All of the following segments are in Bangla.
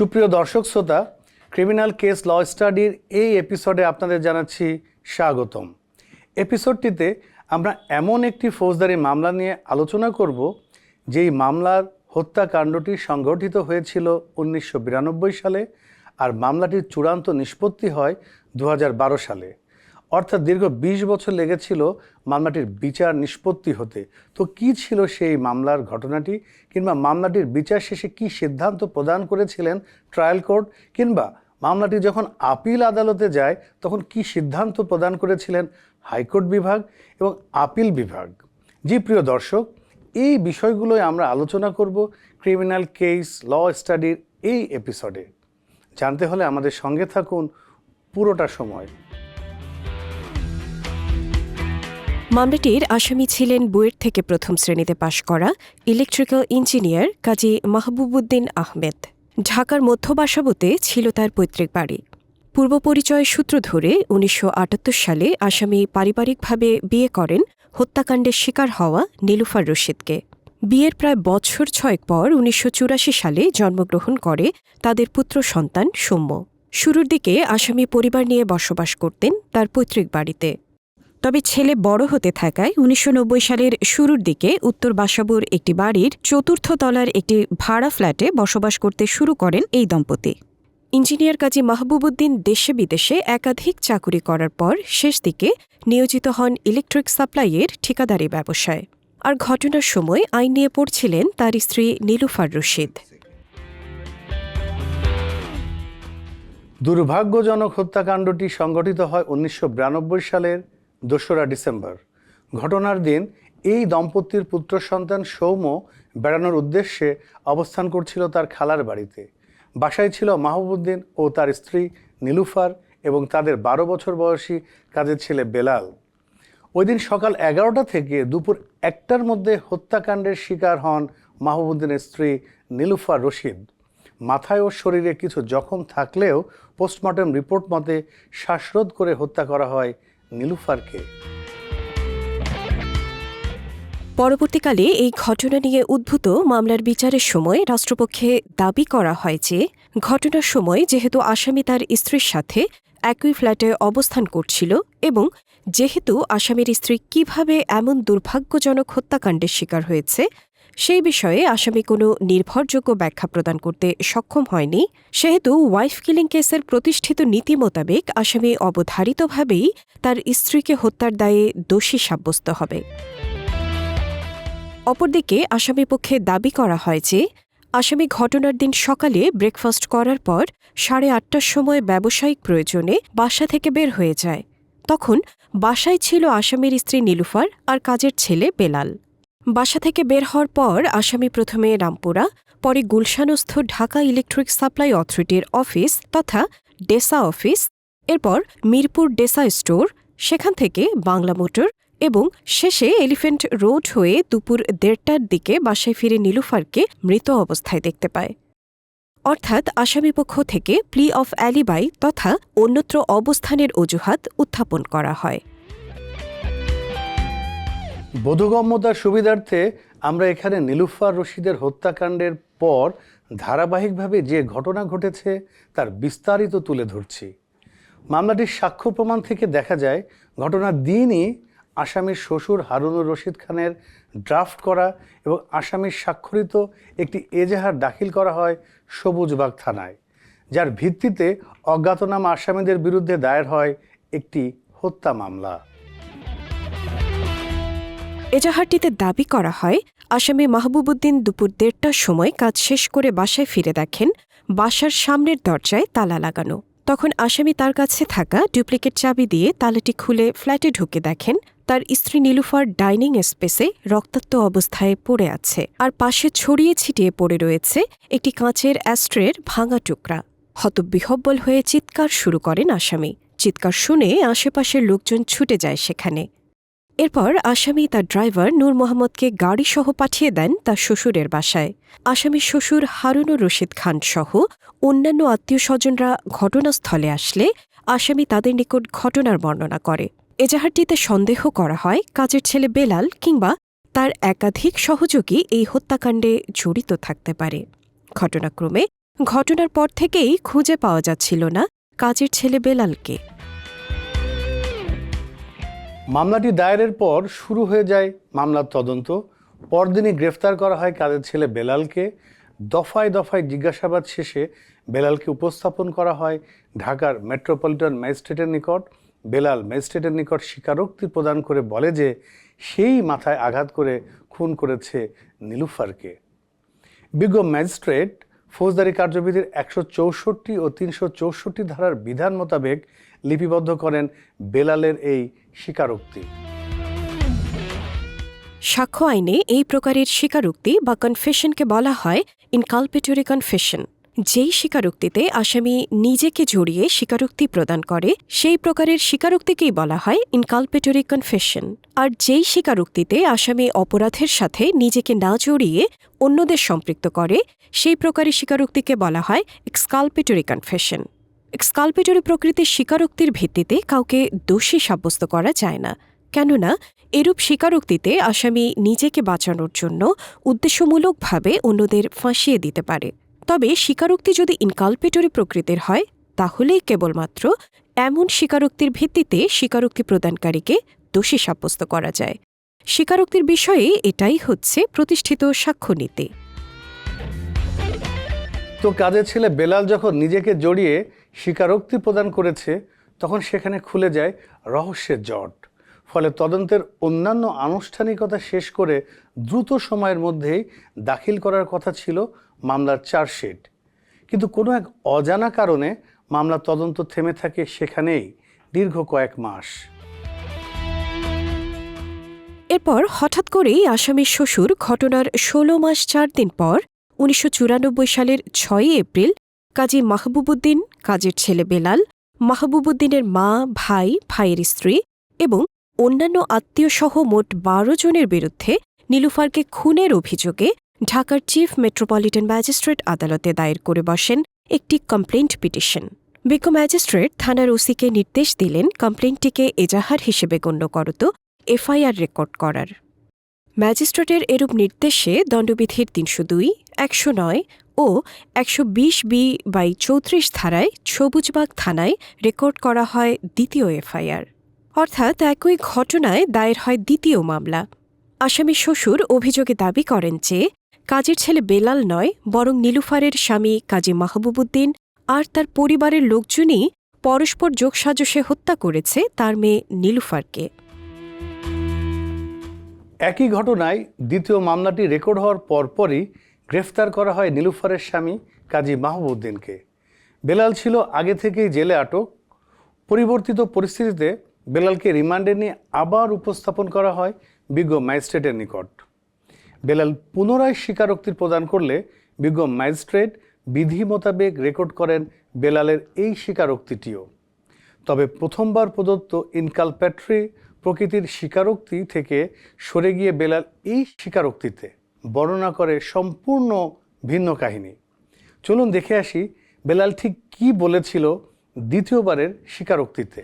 সুপ্রিয় দর্শক শ্রোতা ক্রিমিনাল কেস ল স্টাডির এই এপিসোডে আপনাদের জানাচ্ছি স্বাগতম। এপিসোডটিতে আমরা এমন একটি ফৌজদারি মামলা নিয়ে আলোচনা করব, যেই মামলার হত্যাকাণ্ডটি সংগঠিত হয়েছিল উনিশশো বিরানব্বই সালে আর মামলাটির চূড়ান্ত নিষ্পত্তি হয় দু হাজার বারো সালে। অর্থাৎ দীর্ঘ ২০ বছর লেগেছিল মামলাটির বিচার নিষ্পত্তি হতে। তো কি ছিল সেই মামলার ঘটনাটি? কিংবা মামলাটির বিচার শেষে কি সিদ্ধান্ত প্রদান করেছিলেন ট্রায়াল কোর্ট? কিংবা মামলাটি যখন আপিল আদালতে যায়, তখন কি সিদ্ধান্ত প্রদান করেছিলেন হাইকোর্ট বিভাগ এবং আপিল বিভাগ? জি, প্রিয় দর্শক, এই বিষয়গুলোই আমরা আলোচনা করব ক্রিমিনাল কেস, ল স্টাডির এই এপিসোডে। জানতে হলে আমাদের সঙ্গে থাকুন পুরোটা সময়। মামলাটির আসামি ছিলেন বুয়েট থেকে প্রথম শ্রেণীতে পাশ করা ইলেকট্রিক্যাল ইঞ্জিনিয়ার কাজী মাহবুবুদ্দিন আহমেদ। ঢাকার মধ্যবাসাবতে ছিল তার পৈতৃক বাড়ি। পূর্ব পরিচয় সূত্র ধরে উনিশশো আটাত্তর সালে আসামি পারিবারিকভাবে বিয়ে করেন হত্যাকাণ্ডের শিকার হওয়া নীলুফার রশিদকে। বিয়ের প্রায় বছর ছয়েক পর উনিশশো চুরাশি সালে জন্মগ্রহণ করে তাদের পুত্র সন্তান সৌম্য। শুরুর দিকে আসামি পরিবার নিয়ে বসবাস করতেন তার পৈতৃক বাড়িতে। তবে ছেলে বড় হতে থাকায় উনিশশো নব্বই সালের শুরুর দিকে উত্তর বাসাবুর একটি বাড়ির চতুর্থ তলার একটি ভাড়া ফ্ল্যাটে বসবাস করতে শুরু করেন এই দম্পতি। ইঞ্জিনিয়ার কাজী মাহবুবুদ্দিন দেশে বিদেশে একাধিক চাকুরি করার পর শেষ দিকে নিয়োজিত হন ইলেকট্রিক সাপ্লাইয়ের ঠিকাদারি ব্যবসায়। আর ঘটনার সময় আইন নিয়ে পড়ছিলেন তার স্ত্রী নীলুফার রশিদ। দুর্ভাগ্যজনক হত্যাকাণ্ডটি সংঘটিত হয় উনিশশো বিরানব্বই সালের দোসরা ডিসেম্বর। ঘটনার দিন এই দম্পতির পুত্র সন্তান সৌম্য বেড়ানোর উদ্দেশ্যে অবস্থান করছিল তার খালার বাড়িতে। বাসায় ছিল মাহবুবুদ্দিন ও তার স্ত্রী নীলুফার এবং তাদের বারো বছর বয়সী কাজের ছেলে বেলাল। ওই দিন সকাল এগারোটা থেকে দুপুর একটার মধ্যে হত্যাকাণ্ডের শিকার হন মাহবুবুদ্দিনের স্ত্রী নীলুফার রশিদ। মাথায় ও শরীরে কিছু জখম থাকলেও পোস্টমর্টম রিপোর্ট মতে শ্বাসরোধ করে হত্যা করা হয় নীলুফারকে। পরবর্তীকালে এই ঘটনা নিয়ে উদ্ভূত মামলার বিচারের সময় রাষ্ট্রপক্ষে দাবি করা হয় যে, ঘটনার সময় যেহেতু আসামি তার স্ত্রীর সাথে একই ফ্ল্যাটে অবস্থান করছিল এবং যেহেতু আসামির স্ত্রী কীভাবে এমন দুর্ভাগ্যজনক হত্যাকাণ্ডের শিকার হয়েছে সেই বিষয়ে আসামি কোনো নির্ভরযোগ্য ব্যাখ্যা প্রদান করতে সক্ষম হয়নি। সেহেতু ওয়াইফ কিলিং কেসের প্রতিষ্ঠিত নীতি মোতাবেক আসামি অবধারিতভাবেই তার স্ত্রীকে হত্যার দায়ে দোষী সাব্যস্ত হবে। অপরদিকে আসামি পক্ষে দাবি করা হয় যে, আসামি ঘটনার দিন সকালে ব্রেকফাস্ট করার পর সাড়ে আটটার সময় ব্যবসায়িক প্রয়োজনে বাসা থেকে বের হয়ে যায়। তখন বাসায় ছিল আসামির স্ত্রী নীলুফার আর কাজের ছেলে বেলাল। বাসা থেকে বের হওয়ার পর আসামি প্রথমে রামপুরা, পরে গুলশানস্থ ঢাকা ইলেকট্রিক সাপ্লাই অথরিটির অফিস তথা ডেসা অফিস, এরপর মিরপুর ডেসা স্টোর, সেখান থেকে বাংলা মোটর এবং শেষে এলিফ্যান্ট রোড হয়ে দুপুর দেড়টার দিকে বাসায় ফিরে নীলুফারকে মৃত অবস্থায় দেখতে পায়। অর্থাৎ আসামিপক্ষ থেকে প্লি অফ অ্যালিবাই তথা অন্যত্র অবস্থানের অজুহাত উত্থাপন করা হয়। বোধগম্যতার সুবিধার্থে আমরা এখানে নীলুফার রশিদের হত্যাকাণ্ডের পর ধারাবাহিকভাবে যে ঘটনা ঘটেছে তার বিস্তারিত তুলে ধরছি। মামলাটির সাক্ষ্য প্রমাণ থেকে দেখা যায়, ঘটনার দিনই আসামির শ্বশুর হারুনুর রশিদ খানের ড্রাফট করা এবং আসামির স্বাক্ষরিত একটি এজাহার দাখিল করা হয় সবুজবাগ থানায়, যার ভিত্তিতে অজ্ঞাতনামা আসামিদের বিরুদ্ধে দায়ের হয় একটি হত্যা মামলা। এজাহারটিতে দাবি করা হয়, আসামি মাহবুবুদ্দিন দুপুর দেড়টার সময় কাজ শেষ করে বাসায় ফিরে দেখেন, বাসার সামনের দরজায় তালা লাগানো। তখন আসামি তার কাছে থাকা ডুপ্লিকেট চাবি দিয়ে তালাটি খুলে ফ্ল্যাটে ঢুকে দেখেন, তার স্ত্রী নীলুফার ডাইনিং স্পেসে রক্তাক্ত অবস্থায় পড়ে আছে আর পাশে ছড়িয়ে ছিটিয়ে পড়ে রয়েছে একটি কাঁচের অ্যাস্ট্রের ভাঙা টুকরা। হতবিহব্বল হয়ে চিৎকার শুরু করেন আসামি। চিৎকার শুনে আশেপাশের লোকজন ছুটে যায় সেখানে। এরপর আসামি তার ড্রাইভার নূর মোহাম্মদকে গাড়িসহ পাঠিয়ে দেন তার শ্বশুরের বাসায়। আসামির শ্বশুর হারুনুর রশিদ খান সহ অন্যান্য আত্মীয় স্বজনরা ঘটনাস্থলে আসলে আসামি তাদের নিকট ঘটনার বর্ণনা করে। এজাহারটিতে সন্দেহ করা হয় কাজের ছেলে বেলাল কিংবা তার একাধিক সহযোগী এই হত্যাকাণ্ডে জড়িত থাকতে পারে। ঘটনাক্রমে ঘটনার পর থেকেই খুঁজে পাওয়া যাচ্ছিল না কাজের ছেলে বেলালকে। মামলাটি দায়েরের পর শুরু হয়ে যায় মামলার তদন্ত। পরদিনই গ্রেফতার করা হয় কাদের ছেলে বেলালকে। দফায় দফায় জিজ্ঞাসাবাদ শেষে বেলালকে উপস্থাপন করা হয় ঢাকার মেট্রোপলিটন ম্যাজিস্ট্রেটের নিকট। বেলাল ম্যাজিস্ট্রেটের নিকট স্বীকারোক্তি প্রদান করে বলে যে, সেই মাথায় আঘাত করে খুন করেছে নীলুফারকে। বিজ্ঞ ম্যাজিস্ট্রেট ফৌজদারি কার্যবিধির একশো চৌষট্টি ও তিনশো চৌষট্টি ধারার বিধান মোতাবেক লিপিবদ্ধ করেন বেলালের এই স্বীকারোক্তি। সাক্ষ্য আইনে এই প্রকারের স্বীকারোক্তি বা কনফেশনকে বলা হয় ইনকালপেটরি কনফেশন যেই স্বীকারোক্তিতে আসামি নিজেকে জড়িয়ে স্বীকারোক্তি প্রদান করে, সেই প্রকারের স্বীকারোক্তিকেই বলা হয় ইনকালপেটরি কনফেশন আর যেই স্বীকারোক্তিতে আসামি অপরাধের সাথে নিজেকে না জড়িয়ে অন্যদের সম্পৃক্ত করে, সেই প্রকারের স্বীকারোক্তিকে বলা হয় এক্সকালপেটরি কনফেশন এক্সকালপেটরি প্রকৃতির স্বীকারোক্তির ভিত্তিতে কাউকে দোষী সাব্যস্ত করা যায় না। কেননা, এরূপ স্বীকারোক্তিতে আসামি নিজেকে বাঁচানোর জন্য উদ্দেশ্যমূলকভাবে অন্যদের ফাঁসিয়ে দিতে পারে। তবে স্বীকারোক্তি যদি ইনকালপেটরি প্রকৃতির হয়, তাহলেই কেবলমাত্র এমন স্বীকারোক্তির ভিত্তিতে স্বীকারোক্তি প্রদানকারীকে দোষী সাব্যস্ত করা যায়। স্বীকারোক্তির বিষয়ে এটাই হচ্ছে প্রতিষ্ঠিত সাক্ষ্য নীতি। তো কাজের ছেলে বেলাল যখন নিজেকে জড়িয়ে স্বীকারোক্তি প্রদান করেছে, তখন সেখানে খুলে যায় রহস্যের জট। ফলে তদন্তের অন্যান্য আনুষ্ঠানিকতা শেষ করে দ্রুত সময়ের মধ্যেই দাখিল করার কথা ছিল মামলার চার্জশিট। কিন্তু কোনো এক অজানা কারণে মামলার তদন্ত থেমে থাকে সেখানেই দীর্ঘ কয়েক মাস। এরপর হঠাৎ করেই আসামির শ্বশুর ঘটনার ষোলো মাস চার দিন পর উনিশশো চুরানব্বই সালের ছয়ই এপ্রিল কাজী মাহবুবুদ্দিন কাজের ছেলে বেলাল মাহবুবুদ্দিনের মা, ভাই, ভাইয়ের স্ত্রী এবং অন্যান্য আত্মীয়সহ মোট বারো জনের বিরুদ্ধে নীলুফারকে খুনের অভিযোগে ঢাকার চিফ মেট্রোপলিটন ম্যাজিস্ট্রেট আদালতে দায়ের করে বসেন একটি কমপ্লেন্ট পিটিশন। বিজ্ঞ ম্যাজিস্ট্রেট থানার ওসিকে নির্দেশ দিলেন কমপ্লেন্টটিকে এজাহার হিসেবে গণ্য করত এফআইআর রেকর্ড করার। ম্যাজিস্ট্রেটের এরূপ নির্দেশে দণ্ডবিধির তিনশো দুই, একশো নয় ও একশো বিশ বি বাই চৌত্রিশ ধারায় সবুজবাগ থানায় রেকর্ড করা হয় দ্বিতীয় এফআইআর। অর্থাৎ একই ঘটনায় দায়ের হয় দ্বিতীয় মামলা। আসামি শ্বশুর অভিযোগে দাবি করেন যে কাজের ছেলে বেলাল নয়, বরং নীলুফারের স্বামী কাজী মাহবুবুদ্দিন আর তার পরিবারের লোকজনই পরস্পর যোগসাজশে হত্যা করেছে তার মেয়ে নীলুফারকে। একই ঘটনায় দ্বিতীয় মামলাটি রেকর্ড হওয়ার পরপরই গ্রেফতার করা হয় নীলুফারের স্বামী কাজী মাহবুদ্দিনকে বেলাল ছিল আগে থেকেই জেলে আটক। পরিবর্তিত পরিস্থিতিতে বেলালকে রিমান্ডে নিয়ে আবার উপস্থাপন করা হয় বিজ্ঞ ম্যাজিস্ট্রেটের নিকট। বেলাল পুনরায় স্বীকারোক্তি প্রদান করলে বিজ্ঞ ম্যাজিস্ট্রেট বিধি মোতাবেক রেকর্ড করেন বেলালের এই স্বীকারোক্তিটিও। তবে প্রথমবার প্রদত্ত ইনকালপ্যাট্রি প্রকৃতির স্বীকারোক্তি থেকে সরে গিয়ে বেলাল এই স্বীকারোক্তিতে বর্ণনা করে সম্পূর্ণ ভিন্ন কাহিনী। চলুন দেখে আসি বেলাল ঠিক কি বলেছিল দ্বিতীয়বারের স্বীকারোক্তিতে।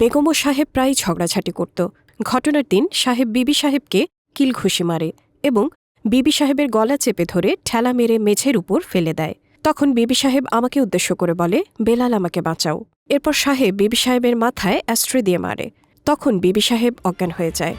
বেগম সাহেব প্রায় ঝগড়াঝাটি করত ঘটনার দিন সাহেব বিবি সাহেবকে কিল ঘুষি মারে এবং বিবি সাহেবের গলা চেপে ধরে ঠেলা মেরে মেঝের উপর ফেলে দেয়। তখন বিবি সাহেব আমাকে উদ্দেশ্য করে বলে, বেলাল, আমাকে বাঁচাও। এরপর সাহেব বিবি সাহেবের মাথায় অ্যাস্ট্রে দিয়ে মারে। তখন বিবি সাহেব অজ্ঞান হয়ে যায়।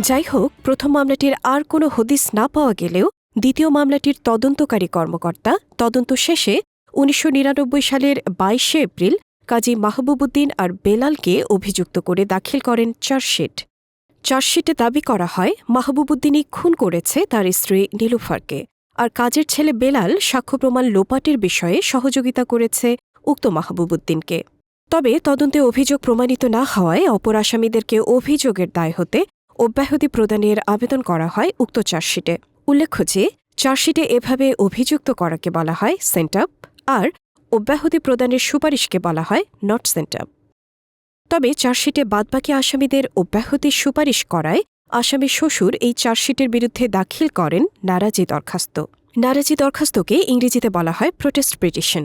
যাই হোক, প্রথম মামলাটির আর কোনো হদিস না পাওয়া গেলেও দ্বিতীয় মামলাটির তদন্তকারী কর্মকর্তা তদন্ত শেষে উনিশশো নিরানব্বই সালের বাইশে এপ্রিল কাজী মাহবুবুদ্দিন আর বেলালকে অভিযুক্ত করে দাখিল করেন চার্জশিট। চার্জশিটে দাবি করা হয় মাহবুবুদ্দিনই খুন করেছে তার স্ত্রী নীলুফারকে। আর কাজের ছেলে বেলাল সাক্ষ্য প্রমাণ লোপাটের বিষয়ে সহযোগিতা করেছে উক্ত মাহবুবুদ্দিনকে তবে তদন্তে অভিযোগ প্রমাণিত না হওয়ায় অপর আসামিদেরকে অভিযোগের দায় হতে অব্যাহতি প্রদানের আবেদন করা হয় উক্ত চার্জশিটে। উল্লেখ্য যে, চার্জশিটে এভাবে অভিযুক্ত করাকে বলা হয় সেন্টআপ আর অব্যাহতি প্রদানের সুপারিশকে বলা হয় নট সেন্টআপ তবে চার্জশিটে বাদবাকি আসামিদের অব্যাহতির সুপারিশ করায় আসামি শ্বশুর এই চার্জশিটের বিরুদ্ধে দাখিল করেন নারাজি দরখাস্ত। নারাজি দরখাস্তকে ইংরেজিতে বলা হয় প্রোটেস্ট পিটিশন।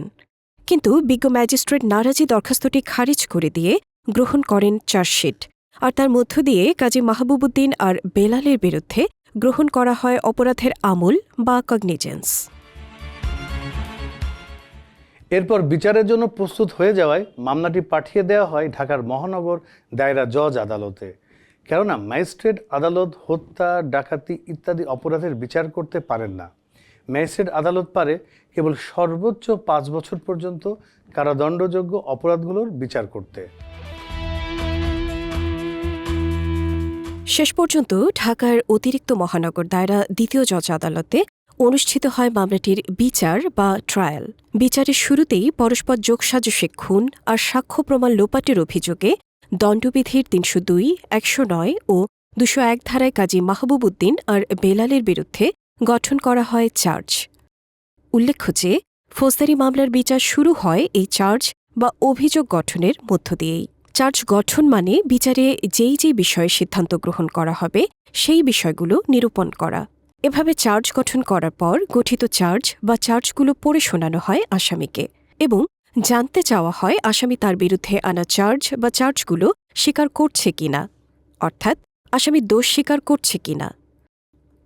কিন্তু বিজ্ঞ ম্যাজিস্ট্রেট নারাজি দরখাস্তটি খারিজ করে দিয়ে গ্রহণ করেন চার্জশিট। আর তার মধ্য দিয়ে কাজী মাহবুবুদ্দিন আর বেলালের বিরুদ্ধে গ্রহণ করা হয় অপরাধের আমূল বা কগনিজেন্স। এরপর বিচারের জন্য প্রস্তুত হয়ে যাওয়ায় মামলাটি পাঠিয়ে দেওয়া হয় ঢাকার মহানগর দায়রা জজ আদালতে। কেননা ম্যাজিস্ট্রেট আদালত, হত্যা, ডাকাতি ইত্যাদি অপরাধের বিচার করতে পারেন না। ম্যাজিস্ট্রেট আদালত পারে কেবল সর্বোচ্চ পাঁচ বছর পর্যন্ত কারাদণ্ডযোগ্য অপরাধগুলোর বিচার করতে। শেষ পর্যন্ত ঢাকার অতিরিক্ত মহানগর দায়রা দ্বিতীয় জজ আদালতে অনুষ্ঠিত হয় মামলাটির বিচার বা ট্রায়াল বিচারের শুরুতেই পরস্পর যোগসাজশে খুন আর সাক্ষ্য প্রমাণ লোপাটের অভিযোগে দণ্ডবিধির তিনশো দুই, একশো নয় ও দুশো এক ধারায় কাজী মাহবুব উদ্দিন আর বেলালের বিরুদ্ধে গঠন করা হয় চার্জ উল্লেখ্য যে, ফৌজদারি মামলার বিচার শুরু হয় এই চার্জ বা অভিযোগ গঠনের মধ্য দিয়েই। চার্জ গঠন মানে বিচারে যেই যেই বিষয়ে সিদ্ধান্ত গ্রহণ করা হবে, সেই বিষয়গুলো নিরূপণ করা। এভাবে চার্জ গঠন করার পর গঠিত চার্জ বা চার্জগুলো পড়ে শোনানো হয় আসামিকে এবং জানতে চাওয়া হয় আসামি তার বিরুদ্ধে আনা চার্জ বা চার্জগুলো স্বীকার করছে কিনা, অর্থাৎ আসামি দোষ স্বীকার করছে কিনা।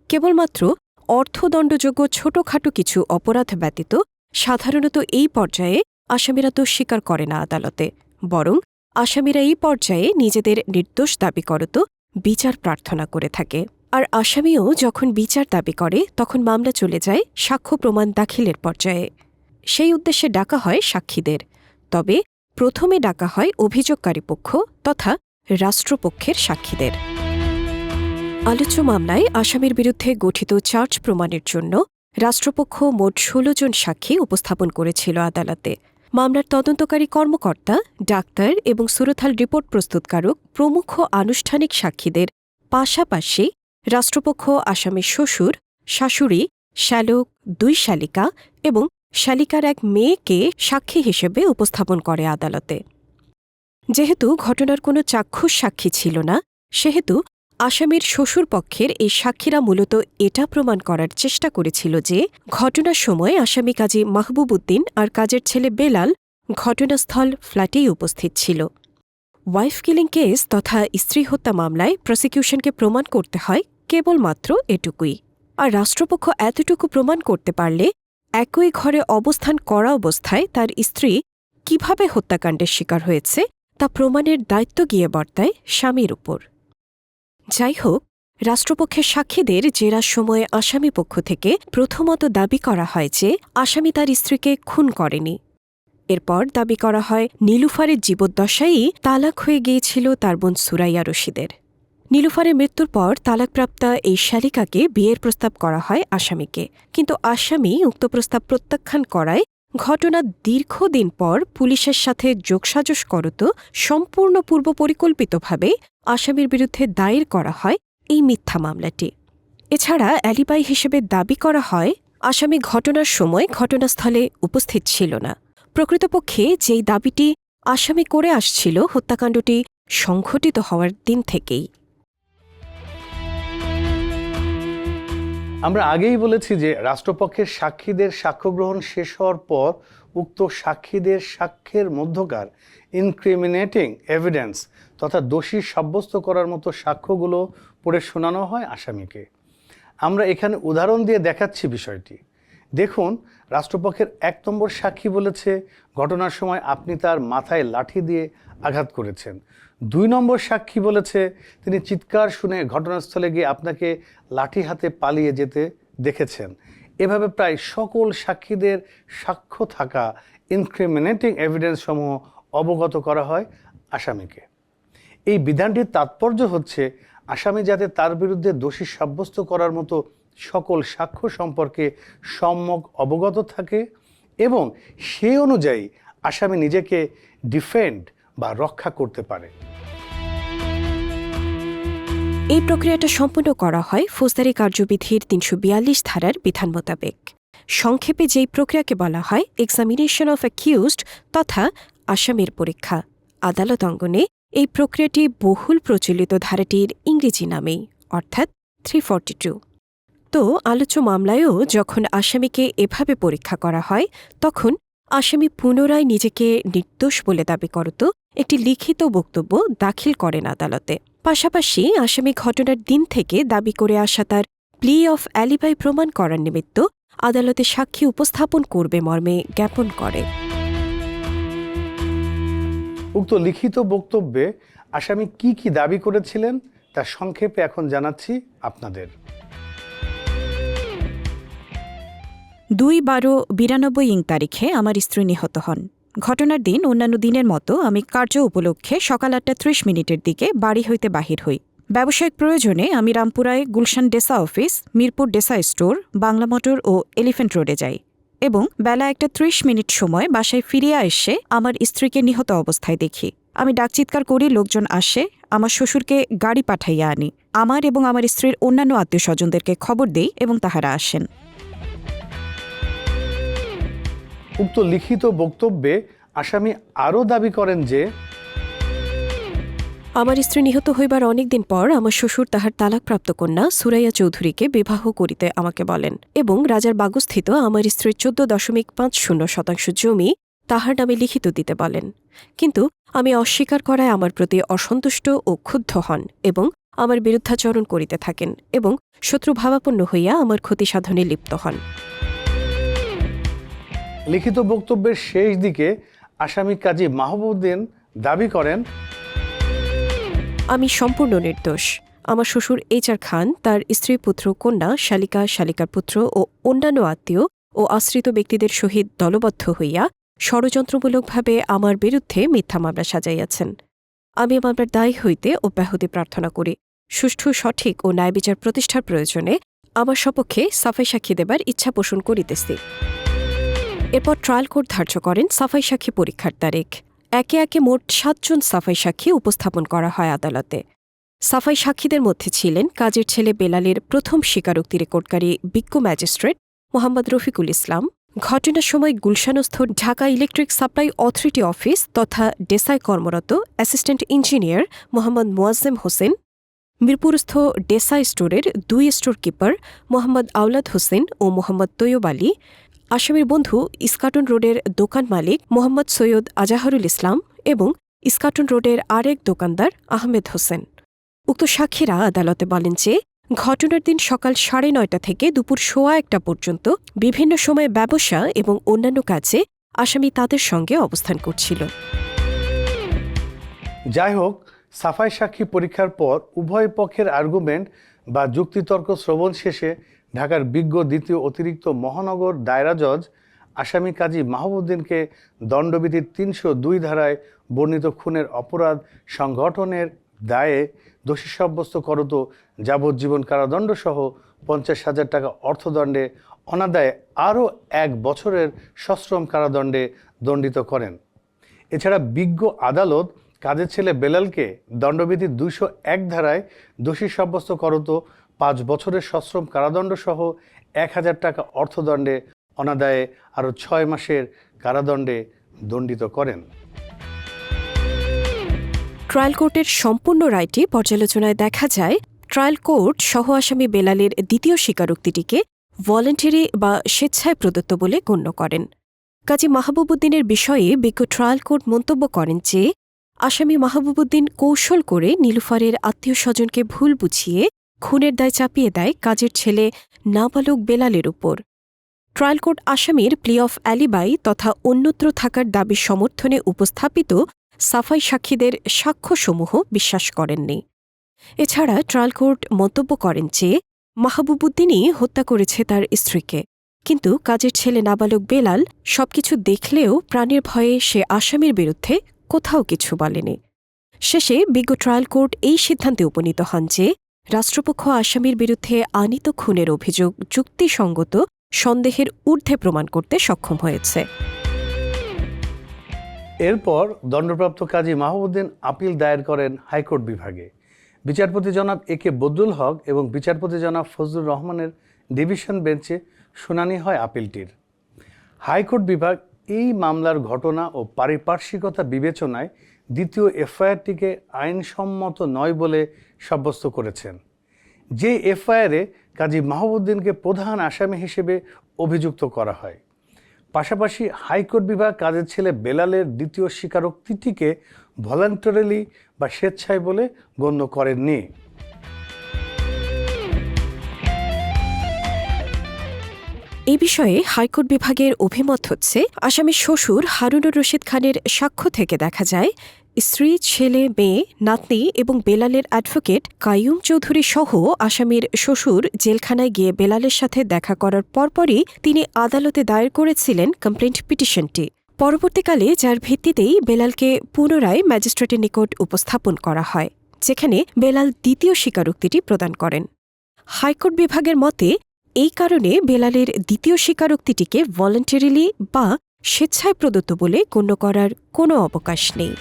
কেবলমাত্র অর্থদণ্ডযোগ্য ছোটখাটো কিছু অপরাধ ব্যতীত সাধারণত এই পর্যায়ে আসামিরা দোষ স্বীকার করে না আদালতে, বরং আসামিরা এই পর্যায়ে নিজেদের নির্দোষ দাবি করত বিচার প্রার্থনা করে থাকে। আর আসামিও যখন বিচার দাবি করে, তখন মামলা চলে যায় সাক্ষ্য প্রমাণ দাখিলের পর্যায়ে। সেই উদ্দেশ্যে ডাকা হয় সাক্ষীদের। তবে প্রথমে ডাকা হয় অভিযোগকারী পক্ষ তথা রাষ্ট্রপক্ষের সাক্ষীদের। আলোচ্য মামলায় আসামির বিরুদ্ধে গঠিত চার্জ প্রমাণের জন্য রাষ্ট্রপক্ষ মোট ষোলো জন সাক্ষী উপস্থাপন করেছিল আদালতে। মামলার তদন্তকারী কর্মকর্তা, ডাক্তার এবং সুরথাল রিপোর্ট প্রস্তুতকারক প্রমুখ আনুষ্ঠানিক সাক্ষীদের পাশাপাশি রাষ্ট্রপক্ষ আসামির শ্বশুর, শাশুড়ি, শ্যালক, দুই শালিকা এবং শালিকার এক মেয়েকে সাক্ষী হিসেবে উপস্থাপন করে আদালতে। যেহেতু ঘটনার কোনো চাক্ষুষ সাক্ষী ছিল না, সেহেতু আসামির শ্বশুর পক্ষের এই সাক্ষীরা মূলত এটা প্রমাণ করার চেষ্টা করেছিল যে ঘটনার সময় আসামি কাজী মাহবুব উদ্দিন আর কাজের ছেলে বেলাল ঘটনাস্থল ফ্ল্যাটেই উপস্থিত ছিল। ওয়াইফ কিলিং কেস তথা স্ত্রী হত্যা মামলায় প্রসিকিউশনকে প্রমাণ করতে হয় কেবলমাত্র এটুকুই। আর রাষ্ট্রপক্ষ এতটুকু প্রমাণ করতে পারলে একই ঘরে অবস্থান করা অবস্থায় তার স্ত্রী কীভাবে হত্যাকাণ্ডের শিকার হয়েছে তা প্রমাণের দায়িত্ব গিয়ে বর্তায় স্বামীর উপর। যাই হোক রাষ্ট্রপক্ষের সাক্ষীদের জেরার সময়ে আসামি পক্ষ থেকে প্রথমত দাবি করা হয় যে আসামি তার স্ত্রীকে খুন করেনি। এরপর দাবি করা হয়, নীলুফারের জীবদ্দশায়ই তালাক হয়ে গিয়েছিল তার বোন সুরাইয়া রশিদের। নীলুফারের মৃত্যুর পর তালাকপ্রাপ্তা এই শালিকাকে বিয়ের প্রস্তাব করা হয় আসামিকে। কিন্তু আসামি উক্ত প্রস্তাব প্রত্যাখ্যান করায় ঘটনা দীর্ঘদিন পর পুলিশের সাথে যোগসাজশ করত সম্পূর্ণ পূর্ব পরিকল্পিতভাবে আসামির বিরুদ্ধে দায়ের করা হয় এই মিথ্যা মামলাটি। এছাড়া অ্যালিবাই হিসেবে দাবি করা হয়, আসামি ঘটনার সময় ঘটনাস্থলে উপস্থিত ছিল না। প্রকৃতপক্ষে যেই দাবিটি আসামি করে আসছিল হত্যাকাণ্ডটি সংঘটিত হওয়ার দিন থেকেই। আমরা আগেই বলেছি যে রাষ্ট্রপক্ষের সাক্ষীদের সাক্ষ্য গ্রহণ শেষ হওয়ার পর উক্ত সাক্ষীদের সাক্ষ্যের মধ্যকার ইনক্রিমিনেটিং এভিডেন্স তথা দোষী সাব্যস্ত করার মতো সাক্ষ্যগুলো পড়ে শোনানো হয় আসামিকে। আমরা এখানে উদাহরণ দিয়ে দেখাচ্ছি বিষয়টি। দেখুন, রাষ্ট্রপক্ষের এক নম্বর সাক্ষী বলেছে, ঘটনার সময় আপনি তার মাথায় লাঠি দিয়ে আঘাত করেছেন। দুই নম্বর সাক্ষী বলেছে, তিনি চিৎকার শুনে ঘটনাস্থলে গিয়ে আপনাকে লাঠি হাতে পালিয়ে যেতে দেখেছেন। এভাবে প্রায় সকল সাক্ষীদের সাক্ষ্য থাকা ইনক্রিমিনেটিং এভিডেন্স সমূহ অবগত করা হয় আসামিকে। এই বিধানটির তাৎপর্য হচ্ছে, আসামি যাতে তার বিরুদ্ধে দোষী সাব্যস্ত করার মতো সকল সাক্ষ্য সম্পর্কে সম্যক অবগত থাকে এবং সেই অনুযায়ী আসামি নিজেকে ডিফেন্ড বা রক্ষা করতে পারে। এই প্রক্রিয়াটা সম্পূর্ণ করা হয় ফৌজদারি কার্যবিধির তিনশো বিয়াল্লিশ ধারার বিধান মোতাবেক। সংক্ষেপে যেই প্রক্রিয়াকে বলা হয় এক্সামিনেশন অফ অ্যাকিউজড তথা আসামির পরীক্ষা। আদালত অঙ্গনে এই প্রক্রিয়াটি বহুল প্রচলিত ধারাটির ইংরেজি নামেই, অর্থাৎ থ্রি টু তো আলোচ্য মামলায়ও যখন আসামিকে এভাবে পরীক্ষা করা হয়, তখন আসামি পুনরায় নিজেকে নির্দোষ বলে দাবি করত, একটি লিখিত বক্তব্য দাখিল করেন আদালতে। পাশাপাশি আসামি ঘটনার দিন থেকে দাবি করে আসা তার প্লি অফ অ্যালিবাই প্রমাণ করার নিমিত্ত আদালতে সাক্ষী উপস্থাপন করবে মর্মে জ্ঞাপন করে। উক্ত লিখিত বক্তব্যে আসামি কি কি দাবি করেছিলেন, তা সংক্ষেপে এখন জানাচ্ছি আপনাদের। দুই বারো বিরানব্বই ইং তারিখে আমার স্ত্রী নিহত হন। ঘটনার দিন অন্যান্য দিনের মতো আমি কার্য উপলক্ষে সকাল আটটা ত্রিশ মিনিটের দিকে বাড়ি হইতে বাহির হই। ব্যবসায়িক প্রয়োজনে আমি রামপুরায় Gulshan DESA office, Mirpur DESA store, Bangla motor ও এলিফ্যান্ট রোডে যাই এবং বেলা একটা ত্রিশ মিনিট সময় বাসায় ফিরিয়া এসে আমার স্ত্রীকে নিহত অবস্থায় দেখি। আমি ডাকচিৎকার করি, লোকজন আসে, আমার শ্বশুরকে গাড়ি পাঠাইয়া আনি। আমার এবং আমার স্ত্রীর অন্যান্য আত্মীয় স্বজনদেরকে খবর দেই এবং তাহারা আসেন। উক্ত লিখিত বক্তব্যে আসামি আরও দাবি করেন যে, আমার স্ত্রী নিহত হইবার অনেকদিন পর আমার শ্বশুর তাহার তালাকপ্রাপ্ত কন্যা সুরাইয়া চৌধুরীকে বিবাহ করিতে আমাকে বলেন এবং রাজার বাগুস্থিত আমার স্ত্রীর চোদ্দ দশমিক পাঁচ শূন্য শতাংশ জমি তাহার নামে লিখিত দিতে বলেন। কিন্তু আমি অস্বীকার করায় আমার প্রতি অসন্তুষ্ট ও ক্ষুব্ধ হন এবং আমার বিরুদ্ধাচরণ করিতে থাকেন এবং শত্রু ভাবাপন্ন হইয়া আমার ক্ষতি সাধনে লিপ্ত হন। লিখিত বক্তব্যের শেষ দিকে আসামি কাজী মাহবুদ্দিন দাবি করেন, আমি সম্পূর্ণ নির্দোষ। আমার শ্বশুর এইচ আর খান, তার স্ত্রী পুত্র কন্যা শালিকা, শালিকার পুত্র ও অন্যান্য আত্মীয় ও আশ্রিত ব্যক্তিদের সহিত দলবদ্ধ হইয়া ষড়যন্ত্রমূলকভাবে আমার বিরুদ্ধে মিথ্যা মামলা সাজাইয়াছেন। আমি মামলার দায়ী হইতে অব্যাহতি প্রার্থনা করি। সুষ্ঠু, সঠিক ও ন্যায় বিচার প্রতিষ্ঠার প্রয়োজনে আমার সপক্ষে সাফাই সাক্ষী দেবার ইচ্ছা পোষণ করিতেছি। এরপর ট্রায়াল কোর্ট ধার্য করেন সাফাই সাক্ষী পরীক্ষার তারিখ। একে একে মোট সাতজন সাফাই সাক্ষী উপস্থাপন করা হয় আদালতে। সাফাই সাক্ষীদের মধ্যে ছিলেন কাজের ছেলে বেলালের প্রথম স্বীকারোক্তি রেকর্ডকারী বিজ্ঞ ম্যাজিস্ট্রেট মোহাম্মদ রফিকুল ইসলাম, ঘটনার সময় গুলশানস্থ Dhaka electric supply authority office তথা ডেসায় কর্মরত অ্যাসিস্ট্যান্ট ইঞ্জিনিয়ার মোহাম্মদ মোয়াজ্জেম হোসেন, মিরপুরস্থ ডেসা স্টোরের দুই স্টোর কিপার মোহাম্মদ আওলাদ হোসেন ও মোহাম্মদ তৈয়ব আলী আসামির বন্ধু ইস্কাটন রোডের দোকান মালিক মোহাম্মদ সৈয়দ আজাহারুল ইসলাম এবং ইস্কাটন রোডের আরেক দোকানদার আহমেদ হোসেন। উক্ত সাক্ষীরা আদালতে বলেন যে, ঘটনার দিন সকাল সাড়ে নয়টা থেকে দুপুর সোয়া একটা পর্যন্ত বিভিন্ন সময়ে ব্যবসা এবং অন্যান্য কাজে আসামি তাদের সঙ্গে অবস্থান করছিল। যাই হোক, সাফাই সাক্ষী পরীক্ষার পর উভয় পক্ষের আর্গুমেন্ট বা যুক্তিতর্ক শ্রবণ শেষে ঢাকার বিজ্ঞ দ্বিতীয় অতিরিক্ত মহানগর দায়রা জজ আসামি কাজী মাহবুদ্দিনকে দণ্ডবিধির তিনশো দুই ধারায় বর্ণিত খুনের অপরাধ সংগঠনের দায়ে দোষী সাব্যস্ত করত যাবজ্জীবন কারাদণ্ডসহ পঞ্চাশ হাজার টাকা অর্থদণ্ডে, অনাদায়ে আরও এক বছরের সশ্রম কারাদণ্ডে দণ্ডিত করেন। এছাড়া বিজ্ঞ আদালত কাজের ছেলে বেলালকে দণ্ডবিধির দুইশো এক ধারায় দোষী সাব্যস্ত করত পাঁচ বছরের সশ্রম কারাদণ্ড সহ এক হাজার টাকা অর্থদণ্ডে অনাদায়ে আরও ছয় মাসের কারাদণ্ডে দণ্ডিত করেন। ট্রায়াল কোর্টের সম্পূর্ণ রায়টি পর্যালোচনায় দেখা যায়, ট্রায়াল কোর্ট সহ আসামি বেলালের দ্বিতীয় স্বীকারোক্তিটিকে ভলেন্টারি বা স্বেচ্ছায় প্রদত্ত বলে গণ্য করেন। কাজী মাহবুবুদ্দিনের বিষয়ে বিজ্ঞ ট্রায়াল কোর্ট মন্তব্য করেন যে, আসামি মাহবুবুদ্দিন কৌশল করে নীলুফারের আত্মীয় স্বজনকে ভুল বুঝিয়ে খুনের দায় চাপিয়ে দেয় কাজের ছেলে নাবালক বেলালের উপর। ট্রায়াল কোর্ট আসামির প্লি অফ অ্যালিবাই তথা অন্যত্র থাকার দাবি সমর্থনে উপস্থাপিত সাফাই সাক্ষীদের সাক্ষ্যসমূহ বিশ্বাস করেননি। এছাড়া ট্রায়াল কোর্ট মন্তব্য করেন যে মাহবুবুদ্দিনই হত্যা করেছে তার স্ত্রীকে। কিন্তু কাজের ছেলে নাবালক বেলাল সবকিছু দেখলেও প্রাণের ভয়ে সে আসামির বিরুদ্ধে কোথাও কিছু বলেনি। শেষে বিজ্ঞ ট্রায়াল কোর্ট এই সিদ্ধান্তে উপনীত হন যে রাষ্ট্রপক্ষ আসামির বিরুদ্ধে আনিত খুনের অভিযোগ যুক্তিসঙ্গত সন্দেহের ঊর্ধ্বে প্রমাণ করতে সক্ষম হয়েছে। এরপর দণ্ডপ্রাপ্ত কাজী মাহবুদ্দিন আপিল দায়ের করেন হাইকোর্ট বিভাগে। বিচারপতি জনাব এ কে বদরুল হক এবং বিচারপতি জনাব ফজলুর রহমানের ডিভিশন বেঞ্চে শুনানি হয় আপিলটির। হাইকোর্ট বিভাগ এই মামলার ঘটনা ও পারিপার্শ্বিকতা বিবেচনায় দ্বিতীয় এফআইআরটিকে আইনসম্মত নয় বলে সাব্যস্ত করেছেন। যে এফআইআরে কাজী মাহবুদ্দিনকে প্রধান আসামি হিসেবে অভিযুক্ত করা হয়। পাশাপাশি হাইকোর্ট বিভাগ কাজের ছেলে বেলালের দ্বিতীয় স্বীকারোক্তিটিকে ভলান্টারিলি বা স্বেচ্ছায় বলে গণ্য করেননি। এই বিষয়ে হাইকোর্ট বিভাগের অভিমত হচ্ছে আসামির শ্বশুর হারুনুর রশিদ খানের সাক্ষ্য থেকে দেখা যায়, স্ত্রী, ছেলে, মেয়ে, নাতনি এবং বেলালের অ্যাডভোকেট কাইয়ুম চৌধুরী সহ আসামির শ্বশুর জেলখানায় গিয়ে বেলালের সাথে দেখা করার পরপরই তিনি আদালতে দায়ের করেছিলেন কমপ্লেন্ট পিটিশনটি। পরবর্তীকালে যার ভিত্তিতেই বেলালকে পুনরায় ম্যাজিস্ট্রেটের নিকট উপস্থাপন করা হয়, যেখানে বেলাল দ্বিতীয় স্বীকারোক্তিটি প্রদান করেন। হাইকোর্ট বিভাগের মতে এই কারণে বেলালের দ্বিতীয় স্বীকারোক্তিটিকে ভলেন্টারিলি বা স্বেচ্ছায় প্রদত্ত বলে গণ্য করার কোনো অবকাশ নেই।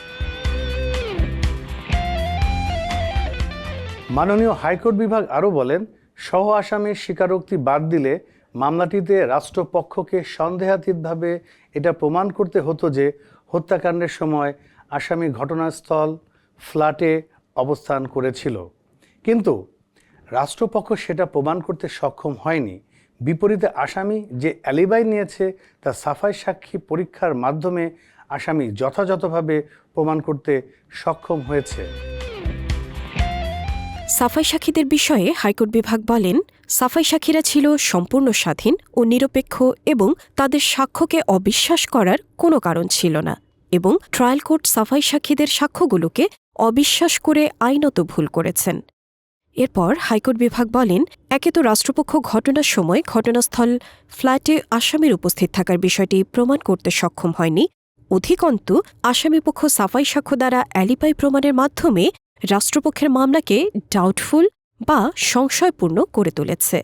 মাননীয় হাইকোর্ট বিভাগ আরও বলেন, সহ আসামির স্বীকারোক্তি বাদ দিলে মামলাটিতে রাষ্ট্রপক্ষকে সন্দেহাতীতভাবে এটা প্রমাণ করতে হতো যে হত্যাকাণ্ডের সময় আসামি ঘটনাস্থল, ফ্ল্যাটে অবস্থান করেছিল। কিন্তু রাষ্ট্রপক্ষ সেটা প্রমাণ করতে সক্ষম হয়নি। বিপরীতে আসামি যে অ্যালিবাই নিয়েছে, তা সাফাই সাক্ষী পরীক্ষার মাধ্যমে আসামি যথাযথভাবে প্রমাণ করতে সক্ষম হয়েছে। সাফাই সাক্ষীদের বিষয়ে হাইকোর্ট বিভাগ বলেন, সাফাই সাক্ষীরা ছিল সম্পূর্ণ স্বাধীন ও নিরপেক্ষ এবং তাদের সাক্ষ্যকে অবিশ্বাস করার কোনো কারণ ছিল না এবং ট্রায়াল কোর্ট সাফাই সাক্ষীদের সাক্ষ্যগুলোকে অবিশ্বাস করে আইনত ভুল করেছেন। এরপর হাইকোর্ট বিভাগ বলেন, একে তো রাষ্ট্রপক্ষ ঘটনার সময় ঘটনাস্থল ফ্ল্যাটে আসামির উপস্থিত থাকার বিষয়টি প্রমাণ করতে সক্ষম হয়নি। অধিকন্তু আসামিপক্ষ সাফাই সাক্ষ্য দ্বারা অ্যালিপাই প্রমাণের মাধ্যমে রাষ্ট্রপক্ষের মামলাকে ডাউটফুল বা সংশয়পূর্ণ করে তুলেছে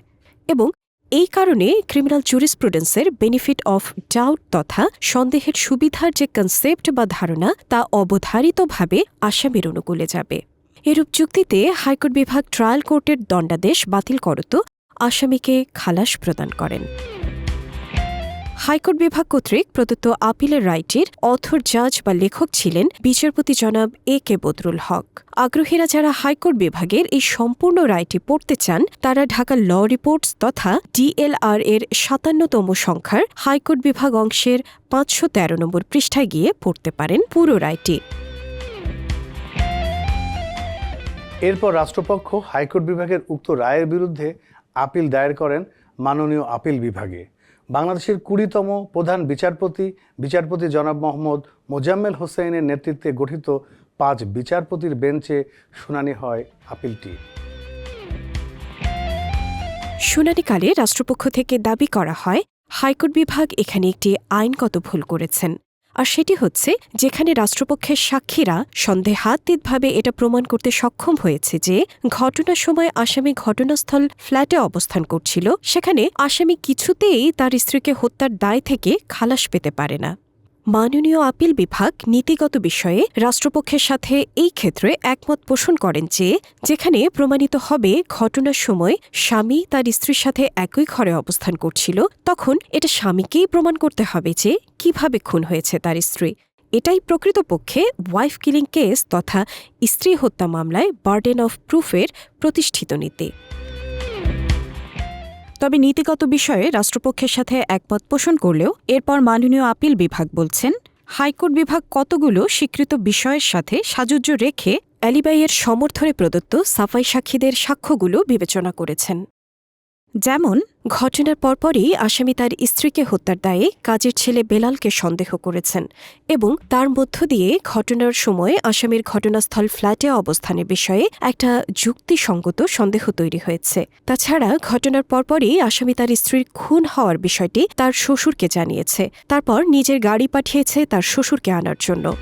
এবং এই কারণে ক্রিমিনাল জুরিসপ্রুডেন্সের বেনিফিট অফ ডাউট তথা সন্দেহের সুবিধার যে কনসেপ্ট বা ধারণা তা অবধারিতভাবে আসামির অনুকূলে যাবে। এরূপ যুক্তিতে হাইকোর্ট বিভাগ ট্রায়াল কোর্টের দণ্ডাদেশ বাতিল করত, আসামিকে খালাস প্রদান করেন। হাইকোর্ট বিভাগ কর্তৃক প্রদত্ত আপিলের রায়টির অথর জাজ বা লেখক ছিলেন বিচারপতি জনাব এ কে বদরুল হক। আগ্রহীরা যারা হাইকোর্ট বিভাগের এই সম্পূর্ণ রায়টি পড়তে চান, তারা ঢাকা ল রিপোর্টস তথা ডিএলআর এর সাতান্নতম সংখ্যার হাইকোর্ট বিভাগ অংশের পাঁচশো তেরো নম্বর পৃষ্ঠায় গিয়ে পড়তে পারেন পুরো রায়টি। এরপর রাষ্ট্রপক্ষ হাইকোর্ট বিভাগের উক্ত রায়ের বিরুদ্ধে আপিল দায়ের করেন মাননীয় আপিল বিভাগে। বাংলাদেশের কুড়িতম প্রধান বিচারপতি বিচারপতি জনাব মোহাম্মদ মোজাম্মেল হোসেনের নেতৃত্বে গঠিত পাঁচ বিচারপতির বেঞ্চে শুনানি হয় আপিলটি। শুনানিকালে রাষ্ট্রপক্ষ থেকে দাবি করা হয়, হাইকোর্ট বিভাগ এখানে একটি আইনগত ভুল করেছেন। আর সেটি হচ্ছে যেখানে রাষ্ট্রপক্ষের সাক্ষীরা সন্দেহাতীতভাবে এটা প্রমাণ করতে সক্ষম হয়েছে যে ঘটনার সময় আসামি ঘটনাস্থল ফ্ল্যাটে অবস্থান করছিল। সেখানে আসামি কিছুতেই তার স্ত্রীকে হত্যার দায় থেকে খালাস পেতে পারে না। মাননীয় আপিল বিভাগ নীতিগত বিষয়ে রাষ্ট্রপক্ষের সাথে এই ক্ষেত্রে একমত পোষণ করেন যে, যেখানে প্রমাণিত হবে ঘটনার সময় স্বামী তার স্ত্রীর সাথে একই ঘরে অবস্থান করছিল, তখন এটা স্বামীকেই প্রমাণ করতে হবে যে, কীভাবে খুন হয়েছে তার স্ত্রী। এটাই প্রকৃতপক্ষে ওয়াইফ কিলিং কেস তথা স্ত্রী হত্যা মামলায় বার্ডেন অফ প্রুফের প্রতিষ্ঠিত নীতি। তবে নীতিগত বিষয়ে রাষ্ট্রপক্ষের সাথে একমত পোষণ করলেও এরপর মাননীয় আপিল বিভাগ বলছেন, হাইকোর্ট বিভাগ কতগুলো স্বীকৃত বিষয়ের সাথে সাজুজ্য রেখে অ্যালিবাইয়ের সমর্থনে প্রদত্ত সাফাই সাক্ষীদের সাক্ষ্যগুলো বিবেচনা করেছেন। যেমন, ঘটনার পরপরই আসামি তার স্ত্রীকে হত্যার দায়ে কাজের ছেলে বেলালকে সন্দেহ করেছেন এবং তার মধ্য দিয়ে ঘটনার সময় আসামির ঘটনাস্থল ফ্ল্যাটে অবস্থানের বিষয়ে একটা যুক্তিসঙ্গত সন্দেহ তৈরি হয়েছে। তাছাড়া ঘটনার পরপরই আসামি তার স্ত্রীর খুন হওয়ার বিষয়টি তার শ্বশুরকে জানিয়েছে। তারপর নিজের গাড়ি পাঠিয়েছে তার শ্বশুরকে আনার জন্য।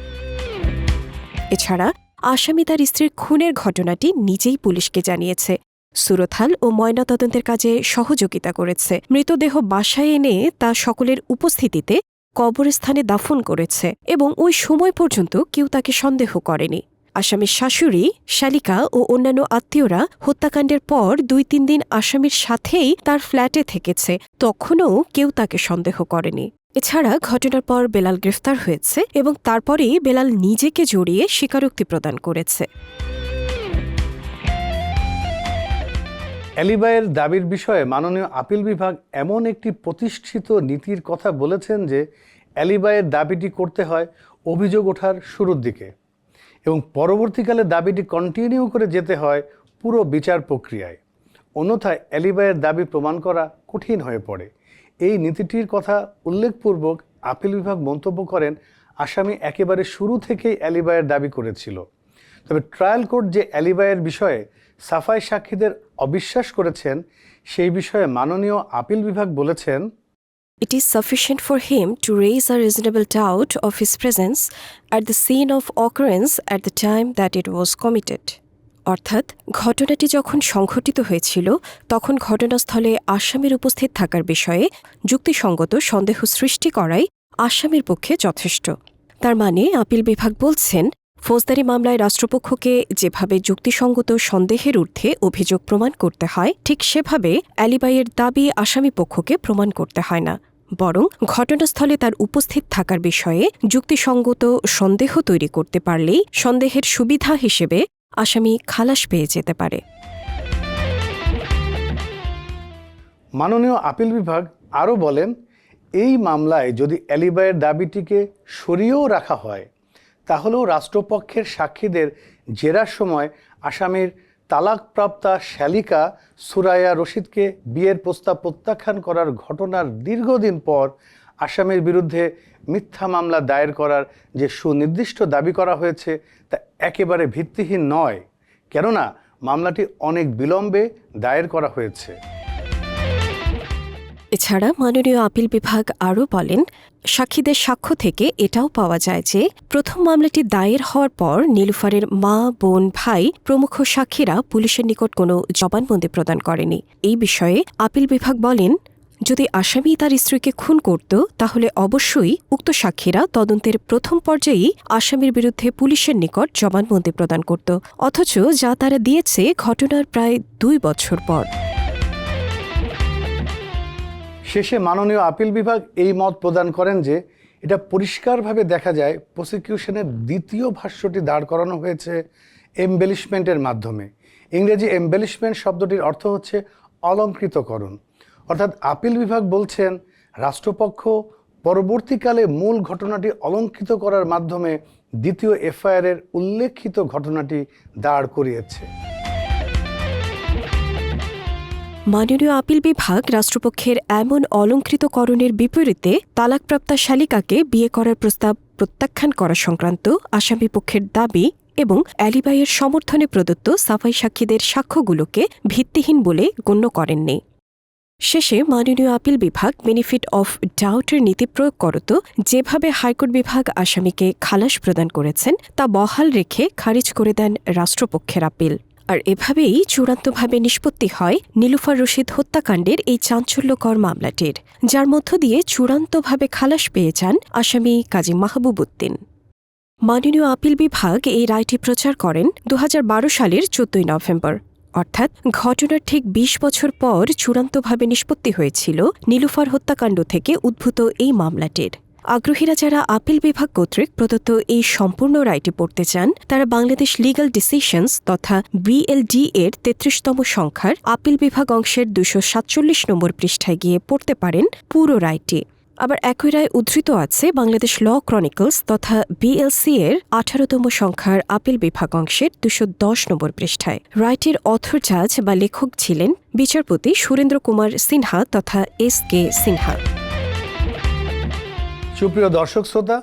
এছাড়া আসামি তার স্ত্রীর খুনের ঘটনাটি নিজেই পুলিশকে জানিয়েছে। সুরথাল ও ময়নাতদন্তের কাজে সহযোগিতা করেছে। মৃতদেহ বাসায় এনে তা সকলের উপস্থিতিতে কবরস্থানে দাফন করেছে এবং ওই সময় পর্যন্ত কেউ তাকে সন্দেহ করেনি। আসামির শাশুড়ি, শালিকা ও অন্যান্য আত্মীয়রা হত্যাকাণ্ডের পর দুই তিন দিন আসামির সাথেই তার ফ্ল্যাটে থেকেছে। তখনও কেউ তাকে সন্দেহ করেনি। এছাড়া ঘটনার পর বেলাল গ্রেফতার হয়েছে এবং তারপরেই বেলাল নিজেকে জড়িয়ে স্বীকারোক্তি প্রদান করেছে। অ্যালিবাইয়ের দাবির বিষয়ে মাননীয় আপিল বিভাগ এমন একটি প্রতিষ্ঠিত নীতির কথা বলেছেন যে অ্যালিবাইয়ের দাবিটি করতে হয় অভিযোগ ওঠার শুরুর দিকে এবং পরবর্তীকালে দাবিটি কন্টিনিউ করে যেতে হয় পুরো বিচার প্রক্রিয়ায়। অন্যথায় অ্যালিবাইয়ের দাবি প্রমাণ করা কঠিন হয়ে পড়ে। এই নীতিটির কথা উল্লেখপূর্বক আপিল বিভাগ মন্তব্য করেন, আসামি একেবারে শুরু থেকেই অ্যালিবাইয়ের দাবি করেছিল। তবে ট্রায়াল কোর্ট যে অ্যালিবাইয়ের বিষয়ে সাফাই সাক্ষীদের অবিশ্বাস করেছেন, সেই বিষয়ে মাননীয় আপিল বিভাগ বলেছেন, It is sufficient for him to raise a reasonable doubt of his presence at the scene of occurrence at the time that it was committed. অর্থাৎ, ঘটনাটি যখন সংঘটিত হয়েছিল, তখন ঘটনাস্থলে আসামির উপস্থিত থাকার বিষয়ে যুক্তিসঙ্গত সন্দেহ সৃষ্টি করাই আসামির পক্ষে যথেষ্ট তার মানে আপিল বিভাগ বলছেন ফৌজদারি মামলায় রাষ্ট্রপক্ষকে যেভাবে যুক্তিসঙ্গত সন্দেহের ঊর্ধ্বে অভিযোগ প্রমাণ করতে হয়, ঠিক সেভাবে অ্যালিবাইয়ের দাবি আসামি পক্ষকে প্রমাণ করতে হয় না। বরং ঘটনাস্থলে তার উপস্থিত থাকার বিষয়ে যুক্তিসঙ্গত সন্দেহ তৈরি করতে পারলেই সন্দেহের সুবিধা হিসেবে আসামি খালাস পেয়ে যেতে পারে। মাননীয় আপিল বিভাগ আরও বলেন, এই মামলায় যদি অ্যালিবাইয়ের দাবিটিকে সরিয়েও রাখা হয় তাহলেও রাষ্ট্রপক্ষের সাক্ষীদের জেরার সময় আসামির তালাকপ্রাপ্তা শ্যালিকা সুরায়া রশিদকে বিয়ের প্রস্তাব প্রত্যাখ্যান করার ঘটনার দীর্ঘদিন পর আসামির বিরুদ্ধে মিথ্যা মামলা দায়ের করার যে সুনির্দিষ্ট দাবি করা হয়েছে তা একেবারে ভিত্তিহীন নয়। কেননা মামলাটি অনেক বিলম্বে দায়ের করা হয়েছে। এছাড়া মাননীয় আপিল বিভাগ আরও বলেন, সাক্ষীদের সাক্ষ্য থেকে এটাও পাওয়া যায় যে, প্রথম মামলাটি দায়ের হওয়ার পর নীলুফারের মা, বোন, ভাই প্রমুখ সাক্ষীরা পুলিশের নিকট কোনো জবানবন্দি প্রদান করেনি। এই বিষয়ে আপিল বিভাগ বলেন, যদি আসামি তার স্ত্রীকে খুন করত, তাহলে অবশ্যই উক্ত সাক্ষীরা তদন্তের প্রথম পর্যায়েই আসামির বিরুদ্ধে পুলিশের নিকট জবানবন্দি প্রদান করত, অথচ যা তারা দিয়েছে ঘটনার প্রায় দুই বছর পর। শেষে মাননীয় আপিল বিভাগ এই মত প্রদান করেন যে এটা পরিষ্কারভাবে দেখা যায় প্রসিকিউশনের দ্বিতীয় ভাষ্যটি দাঁড় করানো হয়েছে এমবেলিশমেন্টের মাধ্যমে। ইংরেজি এমবেলিশমেন্ট শব্দটির অর্থ হচ্ছে অলঙ্কৃতকরণ। অর্থাৎ আপিল বিভাগ বলছেন, রাষ্ট্রপক্ষ পরবর্তীকালে মূল ঘটনাটি অলঙ্কৃত করার মাধ্যমে দ্বিতীয় এফআইআরের উল্লেখিত ঘটনাটি দাঁড় করিয়েছে। মাননীয় আপিল বিভাগ রাষ্ট্রপক্ষের এমন অলঙ্কৃতকরণের বিপরীতে তালাকপ্রাপ্তা শালিকাকে বিয়ে করার প্রস্তাব প্রত্যাখ্যান করা সংক্রান্ত আসামি পক্ষের দাবি এবং অ্যালিবাইয়ের সমর্থনে প্রদত্ত সাফাই সাক্ষীদের সাক্ষ্যগুলোকে ভিত্তিহীন বলে গণ্য করেননি। শেষে মাননীয় আপিল বিভাগ বেনিফিট অফ ডাউটের নীতি প্রয়োগ করত, যেভাবে হাইকোর্ট বিভাগ আসামিকে খালাস প্রদান করেছেন, তা বহাল রেখে খারিজ করে দেন রাষ্ট্রপক্ষের আপিল। আর এভাবেই চূড়ান্তভাবে নিষ্পত্তি হয় নীলুফার রশিদ হত্যাকাণ্ডের এই চাঞ্চল্যকর মামলাটির, যার মধ্য দিয়ে চূড়ান্তভাবে খালাস পেয়ে যান আসামি কাজী মাহবুব উদ্দিন মাননীয় আপিল বিভাগ এই রায়টি প্রচার করেন দু হাজার বারো সালের চোদ্দই নভেম্বর। অর্থাৎ ঘটনার ঠিক ২০ বছর পর চূড়ান্তভাবে নিষ্পত্তি হয়েছিল নীলুফার হত্যাকাণ্ড থেকে উদ্ভূত এই মামলাটির। আগ্রহীরা যারা আপিল বিভাগ কর্তৃক প্রদত্ত এই সম্পূর্ণ রায়টি পড়তে চান, তারা বাংলাদেশ লিগ্যাল ডিসিশনস তথা বিএলডি এর তেত্রিশতম সংখ্যার আপিল বিভাগ অংশের দুশো সাতচল্লিশ নম্বর পৃষ্ঠায় গিয়ে পড়তে পারেন পুরো রায়টি। আবার একই রায় উদ্ধৃত আছে বাংলাদেশ ল ক্রনিকলস তথা বিএলসি এর আঠারোতম সংখ্যার আপিল বিভাগ অংশের দুশো দশ নম্বর পৃষ্ঠায়। রায়টির অথর জাজ বা লেখক ছিলেন বিচারপতি সুরেন্দ্র কুমার সিনহা তথা এস কে সিনহা। সুপ্রিয় দর্শক শ্রোতা,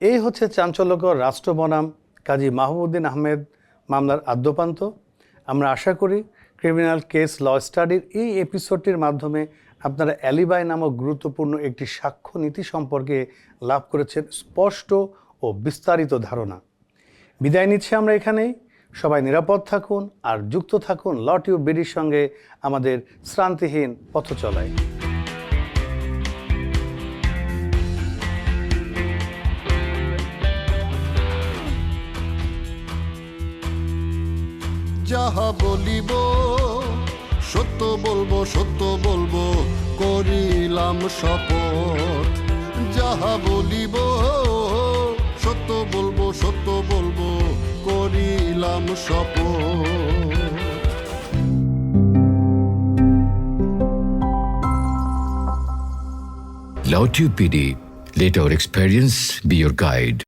এই হচ্ছে চাঞ্চল্যকর রাষ্ট্র বনাম কাজী মাহমুদ্দিন আহমেদ মামলার আদ্যপান্ত। আমরা আশা করি ক্রিমিনাল কেস ল স্টাডির এই এপিসোডটির মাধ্যমে আপনারা অ্যালিবাই নামক গুরুত্বপূর্ণ একটি সাক্ষ্য নীতি সম্পর্কে লাভ করেছেন স্পষ্ট ও বিস্তারিত ধারণা। বিদায় নিচ্ছি আমরা এখানেই। সবাই নিরাপদ থাকুন আর যুক্ত থাকুন ল টিউব বিডির সঙ্গে আমাদের শ্রান্তিহীন পথ চলায় যাহা বলিব সত্য বলব সত্য বলব করিলাম শপথ যাহা বলিব সত্য বলব সত্য বলব করিলাম শপথ Lautube PD, let our experience be your guide.